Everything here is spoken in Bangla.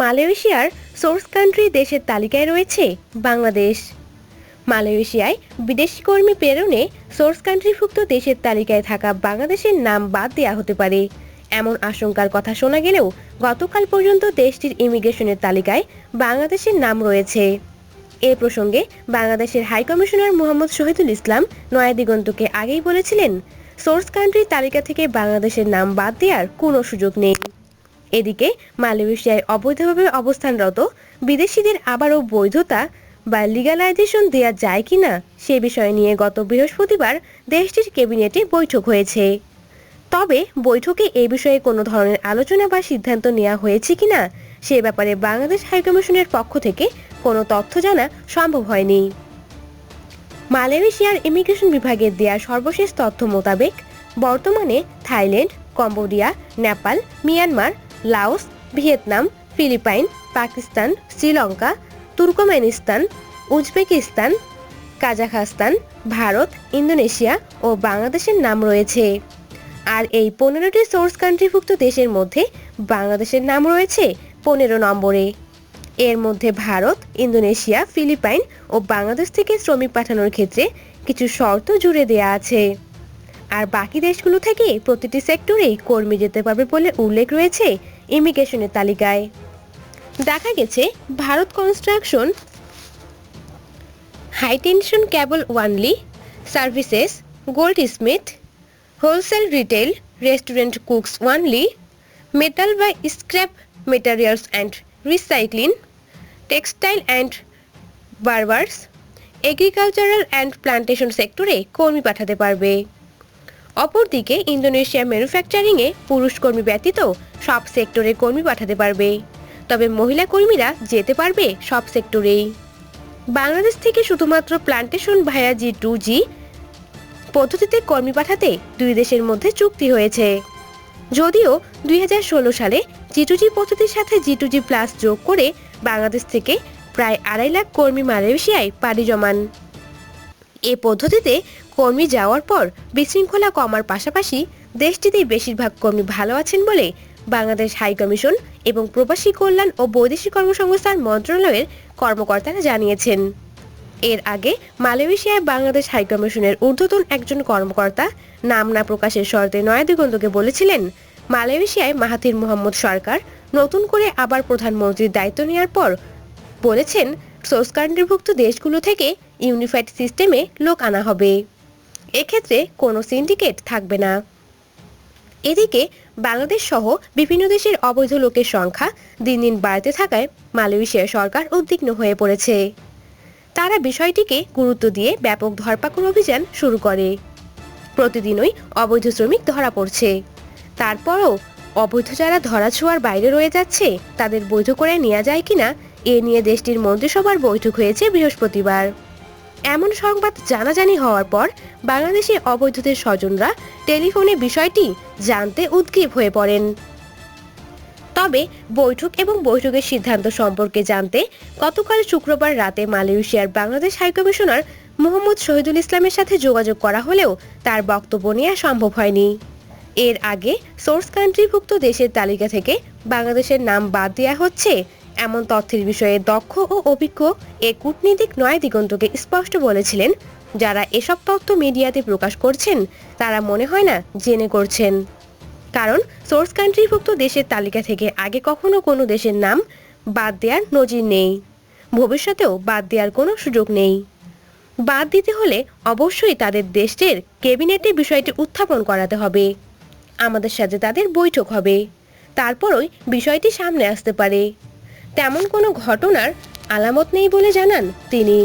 মালয়েশিয়ার সোর্স কান্ট্রি দেশের তালিকায় রয়েছে বাংলাদেশ। মালয়েশিয়ায় বিদেশি কর্মী প্রেরণে সোর্স কান্ট্রিভুক্ত দেশের তালিকায় থাকা বাংলাদেশের নাম বাদ দেওয়া হতে পারে। এমন আশঙ্কার কথা শোনা গেলেও গতকাল পর্যন্ত দেশটির ইমিগ্রেশনের তালিকায় বাংলাদেশের নাম রয়েছে। এ প্রসঙ্গে বাংলাদেশের হাইকমিশনার মোহাম্মদ শহীদুল ইসলাম নয়াদিগন্তকে আগেই বলেছিলেন, সোর্স কান্ট্রির তালিকা থেকে বাংলাদেশের নাম বাদ দেওয়ার কোনো সুযোগ নেই। এদিকে মালয়েশিয়ায় অবৈধভাবে অবস্থানরত বিদেশিদের আবারও বৈধতা বা লিগালাইজেশন দেওয়া যায় কিনা সে বিষয় নিয়ে গত বৃহস্পতিবার দেশটির ক্যাবিনেটে বৈঠক হয়েছে। তবে বৈঠকে এ বিষয়ে কোনো ধরনের আলোচনা বা সিদ্ধান্ত নেওয়া হয়েছে কিনা সে ব্যাপারে বাংলাদেশ হাইকমিশনের পক্ষ থেকে কোনো তথ্য জানা সম্ভব হয়নি। মালয়েশিয়ার ইমিগ্রেশন বিভাগের দেয়া সর্বশেষ তথ্য মোতাবেক বর্তমানে Thailand, Cambodia, Nepal, Myanmar Laos, Vietnam, Philippines, Pakistan, Sri Lanka, Turkmenistan, Uzbekistan, Kazakhstan, Bharat, Indonesia ও বাংলাদেশের নাম রয়েছে। আর এই পনেরোটি সোর্স কান্ট্রিভুক্ত দেশের মধ্যে বাংলাদেশের নাম রয়েছে পনেরো নম্বরে। এর মধ্যে ভারত, ইন্দোনেশিয়া, ফিলিপাইন ও বাংলাদেশ থেকে শ্রমিক পাঠানোর ক্ষেত্রে কিছু শর্ত জুড়ে দেয়া আছে। আর বাকি দেশগুলো থেকে প্রতিটি সেক্টরে কর্মী যেতে পারবে বলে উল্লেখ রয়েছে ইমিগ্রেশনের তালিকায়। দেখা গেছে, Bharat construction high tension cable only, services goldsmith wholesale retail, restaurant cooks only, metal বা scrap materials and recycling, textile and barbers, agricultural and plantation সেক্টরে কর্মী পাঠাতে পারবে। অপরদিকে ইন্দোনেশিয়া ম্যানুফ্যাকচারিংয়ে পুরুষ কর্মী ব্যতীত সব সেক্টরে কর্মী পাঠাতে পারবে। তবে মহিলা কর্মীরা যেতে পারবে সব সেক্টরেই। বাংলাদেশ থেকে শুধুমাত্র প্লান্টেশন ভায়া জি টু জি পদ্ধতিতে কর্মী পাঠাতে দুই দেশের মধ্যে চুক্তি হয়েছে। যদিও দুই হাজার ষোলো সালে জিটুজি পদ্ধতির সাথে জিটুজি প্লাস যোগ করে বাংলাদেশ থেকে প্রায় আড়াই লাখ কর্মী মালয়েশিয়ায় পাড়ি জমান। এ পদ্ধতিতে কর্মী যাওয়ার পর বিশৃঙ্খলা কমার পাশাপাশি দেশটিতেই বেশিরভাগ কর্মী ভালো আছেন বলে বাংলাদেশ হাই কমিশন এবং প্রবাসী কল্যাণ ও বৈদেশিক কর্মসংস্থান মন্ত্রণালয়ের কর্মকর্তারা জানিয়েছেন। এর আগে মালয়েশিয়ায় বাংলাদেশ হাইকমিশনের ঊর্ধ্বতন একজন কর্মকর্তা নাম না প্রকাশের শর্তে নয়াদিগন্তকে বলেছিলেন, মালয়েশিয়ায় মাহাথির মোহাম্মদ সরকার নতুন করে আবার প্রধানমন্ত্রীর দায়িত্ব নেওয়ার পর বলেছেন সোর্স কান্ট্রিভুক্ত দেশগুলো থেকে ইউনিফাইড সিস্টেমে লোক আনা হবে। এক্ষেত্রে কোনো সিন্ডিকেট থাকবে না। এদিকে বাংলাদেশ সহ বিভিন্ন দেশের অবৈধ লোকের সংখ্যা দিন দিন বাড়তে থাকায় মালয়েশিয়া সরকার উদ্বিগ্ন হয়ে পড়েছে। তারা বিষয়টিকে গুরুত্ব দিয়ে ব্যাপক ধরপাকড় অভিযান শুরু করে। প্রতিদিনই অবৈধ শ্রমিক ধরা পড়ছে। তারপরও অবৈধ যারা ধরাছোঁয়ার বাইরে রয়ে যাচ্ছে, তাদের বৈধ করে নেওয়া যায় কিনা, এ নিয়ে দেশটির মন্ত্রিসভার বৈঠক হয়েছে বৃহস্পতিবার। এমন সংবাদ জানাজানি হওয়ার পর বাংলাদেশের অবৈধদের স্বজনরা টেলিফোনে বিষয়টি জানতে উদ্গ্রীব হয়ে পড়েন। তবে বৈঠক এবং বৈঠকের সিদ্ধান্ত সম্পর্কে জানতে গতকাল শুক্রবার রাতে মালয়েশিয়ার বাংলাদেশ হাইকমিশনার মোহাম্মদ শহীদুল ইসলামের সাথে যোগাযোগ করা হলেও তার বক্তব্য নেওয়া সম্ভব হয়নি। এর আগে সোর্স কান্ট্রিভুক্ত দেশের তালিকা থেকে বাংলাদেশের নাম বাদ দেওয়া হচ্ছে এমন তথ্যের বিষয়ে দক্ষ ও অভিজ্ঞ এ কূটনীতিক নয় দিগন্তকে স্পষ্ট বলেছিলেন। যারা এসব তথ্য মিডিয়াতে প্রকাশ করছেন, তারা মনে হয় না জেনে করছেন। কারণ সোর্স কান্ট্রিভুক্ত দেশের তালিকা থেকে আগে কখনো কোনো দেশের নাম বাদ দেওয়ার নজির নেই। ভবিষ্যতেও বাদ দেওয়ার কোনো সুযোগ নেই। বাদ দিতে হলে অবশ্যই তাদের দেশের ক্যাবিনেটে বিষয়টি উত্থাপন করাতে হবে। আমাদের সাথে তাদের বৈঠক হবে। তারপরই বিষয়টি সামনে আসতে পারে। তেমন কোনো ঘটনার আলামত নেই বলে জানান তিনি।